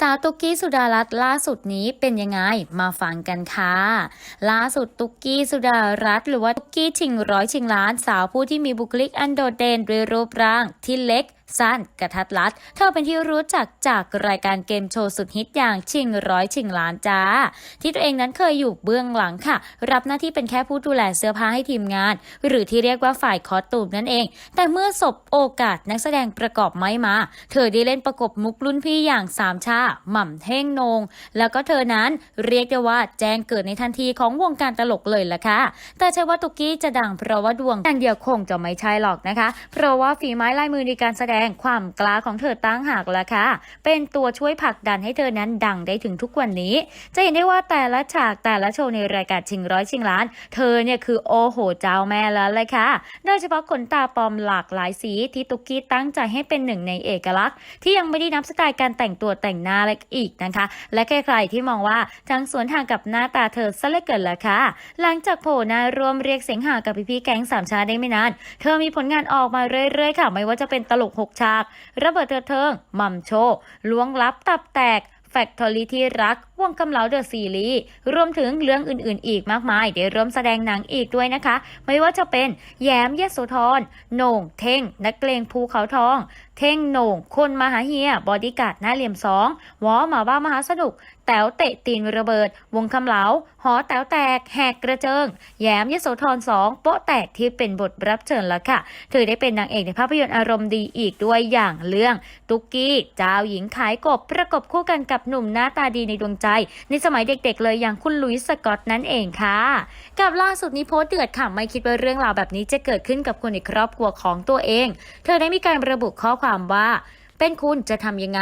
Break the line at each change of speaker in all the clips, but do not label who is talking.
สาวตุกกี้สุดารัตน์ล่าสุดนี้เป็นยังไงมาฟังกันค่ะล่าสุดตุกกี้สุดารัตน์หรือว่าตุกกี้ชิงร้อยชิงล้าน สาวผู้ที่มีบุคลิกอันโดดเด่นด้วยรูปร่างที่เล็กสั้นกระทัดรัด เธอเป็นที่รู้จักจากรายการเกมโชว์สุดฮิตอย่างชิงร้อยชิงล้านจ้า ที่ตัวเองนั้นเคยอยู่เบื้องหลังค่ะ รับหน้าที่เป็นแค่ผู้ดูแลเสื้อผ้าให้ทีมงาน หรือที่เรียกว่าฝ่ายคอสตูมนั่นเอง แต่เมื่อสบโอกาสนักแสดงประกอบไม่มา เธอได้เล่นประกบมุกรุ่นพี่อย่างสามชาหม่ำเท่งนง แล้วก็เธอนั้นเรียกได้ว่าแจ้งเกิดในทันทีของวงการตลกเลยล่ะค่ะ แต่ใช่ว่าตุกกี้จะดังเพราะว่าดวงอย่างเดียวคงจะไม่ใช่หรอกนะคะ เพราะว่าฝีไม้ลายมือในการแสดงความกล้าของเธอตั้งหากล่ะค่ะเป็นตัวช่วยผลักดันให้เธอนั้นดังได้ถึงทุกวันนี้ จะเห็นได้ว่าแต่ละฉากแต่ละโชว์ในรายการชิงร้อยชิงล้าน เธอเนี่ยคือโอ้โหเจ้าแม่แล้วเลยค่ะ โดยเฉพาะขนตาปลอมหลากหลายสีที่ตุกกี้ตั้งใจให้เป็นหนึ่งในเอกลักษณ์ ที่ยังไม่ได้นับสไตล์การแต่งตัวแต่งหน้าและอีกนะคะ และใครๆที่มองว่าทั้งสวนทางกับหน้าตาเธอซะเหลือเกินละค่ะ หลังจากโผล่หน้ารวมเรียกเสียงหากับพี่ๆแก๊งสามชาได้ไม่นาน เธอมีผลงานออกมาเรื่อยๆค่ะ ไม่ว่าจะเป็นตลกหกฉาก ระเบิดเถิดเทิงมัมโชล้วงลับตับแตกแฟคทอรี่ที่รักวงกำเหลาเดอะซีรีส์รวมถึงเรื่องอื่นๆ อีกมากมายได้ร่วมแสดงหนังอีกด้วยนะคะ ไม่ว่าจะเป็นแย้มเยโสธรโหน่งเท่ง นักเกลงภูเขาทอง เท่งโหน่ง คนมหาเฮีย บอดี้การ์ดหน้าเหลี่ยมสองวอหมาบ้ามหาสนุก แต๋วเตะตีนระเบิด วงคำเหลา หอแต๋วแตก แหกกระเจิง แย้มยโสธรสองโป๊ะแตกที่เป็นบทรับเชิญแล้วค่ะ เธอได้เป็นนางเอกในภาพยนตร์อารมณ์ดีอีกด้วยอย่างเรื่อง ตุกกี้ เจ้าหญิงขายกบ ประกบคู่กันกับหนุ่มหน้าตาดีในดวงใจ ในสมัยเด็กๆ เลยอย่างคุณลุยส์สกอตนั่นเองค่ะ กับล่าสุดนี้โพสต์เดือดค่ะไม่คิดว่าเรื่องราวแบบนี้จะเกิดขึ้นกับคนในครอบครัวของตัวเอง เธอได้มีการระบุข้อความถามว่าเป็นคุณจะทำยังไง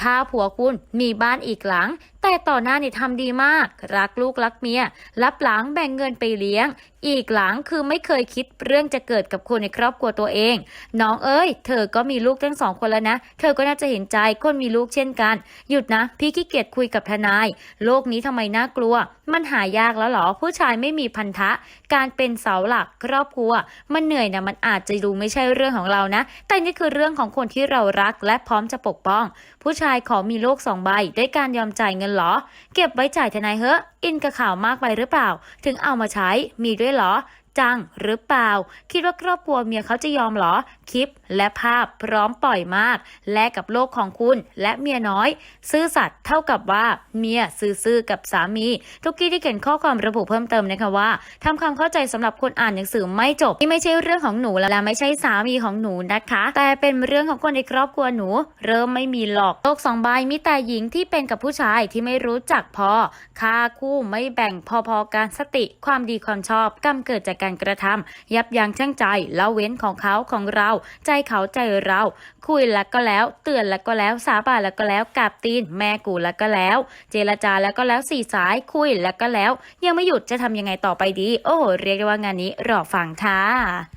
ถ้าผัวคุณมีบ้านอีกหลัง แต่ต่อหน้านี่ทำดีมาก รักลูกรักเมีย รับหลังแบ่งเงินไปเลี้ยง อีกหลังคือไม่เคยคิดเรื่องจะเกิดกับคนในครอบครัวตัวเอง น้องเอ้ย เธอก็มีลูกทั้งสองคนแล้วนะ เธอก็น่าจะเห็นใจคนมีลูกเช่นกัน หยุดนะ พี่ขี้เกียจคุยกับทนาย โลกนี้ทำไมน่ากลัว มันหายากแล้วหรอ ผู้ชายไม่มีพันธะ การเป็นเสาหลักครอบครัว มันเหนื่อยนะ มันอาจจะดูไม่ใช่เรื่องของเรานะ แต่นี่คือเรื่องของคนที่เรารักและพร้อมจะปกป้อง ผู้ชายขอมีโลกสองใบด้วยการยอมจ่ายเงินหรอ เก็บไว้จ่ายทนายเฮ้อ อินกับข่าวมากไปหรือเปล่า ถึงเอามาใช้มีด้วยเหรอ จังหรือเปล่า คิดว่าครอบครัวเมียเขาจะยอมเหรอ คลิปและภาพพร้อมปล่อยมาก แลกกับโลกของคุณและเมียน้อย ซื่อสัตย์เท่ากับว่าเมียซื่อๆกับสามี ทุกกี้ที่เขียนข้อความระบุเพิ่มเติมนะคะว่าทำความเข้าใจสำหรับคนอ่านหนังสือไม่จบนี่ไม่ใช่เรื่องของหนูและไม่ใช่สามีของหนูนะคะ แต่เป็นเรื่องของคนในครอบครัวหนู เริ่มไม่มีหรอกโลกสองใบมีแต่หญิงที่เป็นกับผู้ชายที่ไม่รู้จักพอค่าคู่ไม่แบ่งพอๆการสติความดีความชอบกำเกิดจากการการกระทำยับยั้งชั่งใจแล้วเว้นของเขาของเรา ใจเขาใจเรา คุยแล้วก็แล้ว เตือนแล้วก็แล้วสาบานแล้วก็แล้วกาบตีน แม่กูแล้วก็แล้ว เจรจาแล้วก็แล้วสี่สายคุยแล้วก็แล้ว ยังไม่หยุดจะทำยังไงต่อไปดี โอ้โหเรียกได้ว่างานนี้รอฟังค่ะ